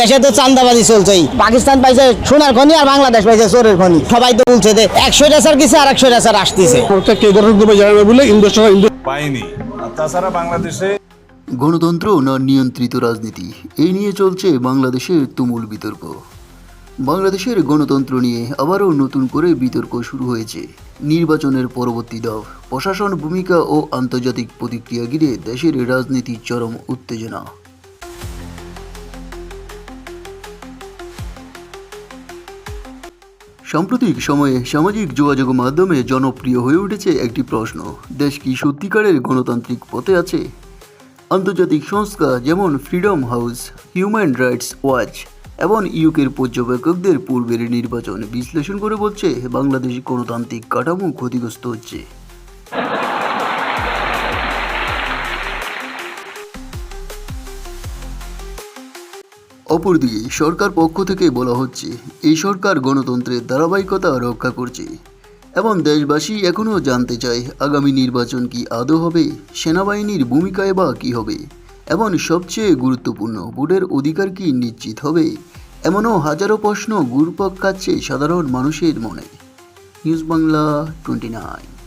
দেশে তো চান্দাবাজি চলছেই পাকিস্তান পাইছে সোনার খনি আর বাংলাদেশ পাইছে চোরের খনি। সবাই তো বলছে যে একশো রেসার কিছু আর একশো রেসার আসতেছে। বলে তাছাড়া বাংলাদেশে গণতন্ত্র না নিয়ন্ত্রিত রাজনীতি এই নিয়ে চলছে বাংলাদেশের তুমুল বিতর্ক। বাংলাদেশের গণতন্ত্র নিয়ে আবারও নতুন করে বিতর্ক শুরু হয়েছে। নির্বাচনের পরবর্তী দফ প্রশাসন ভূমিকা ও আন্তর্জাতিক প্রতিক্রিয়া ঘিরে দেশের রাজনীতির চরম উত্তেজনা। সাম্প্রতিক সময়ে সামাজিক যোগাযোগ মাধ্যমে জনপ্রিয় হয়ে উঠেছে একটি প্রশ্ন, দেশ কি সত্যিকারের গণতান্ত্রিক পথে আছে? আন্তর্জাতিক সংস্থা যেমন Freedom House Human Rights Watch এবং ইউকের পর্যবেক্ষকদের পূর্বের নির্বাচন বিশ্লেষণ করে বলছে, বাংলাদেশ গণতান্ত্রিক কাঠামো ক্ষতিগ্রস্ত হচ্ছে। অপরদিকে সরকার পক্ষ থেকে বলা হচ্ছে, এই সরকার গণতন্ত্রের ধারাবাহিকতা রক্ষা করছে। এবং দেশবাসী এখনও জানতে চায়, আগামী নির্বাচন কি আদৌ হবে, সেনাবাহিনীর ভূমিকায় বা কী হবে, এবং সবচেয়ে গুরুত্বপূর্ণ ভোটের অধিকার কি নিশ্চিত হবে, এমনও হাজারো প্রশ্ন ঘুরপাক খাচ্ছে সাধারণ মানুষের মনে। News Bangla twenty nine.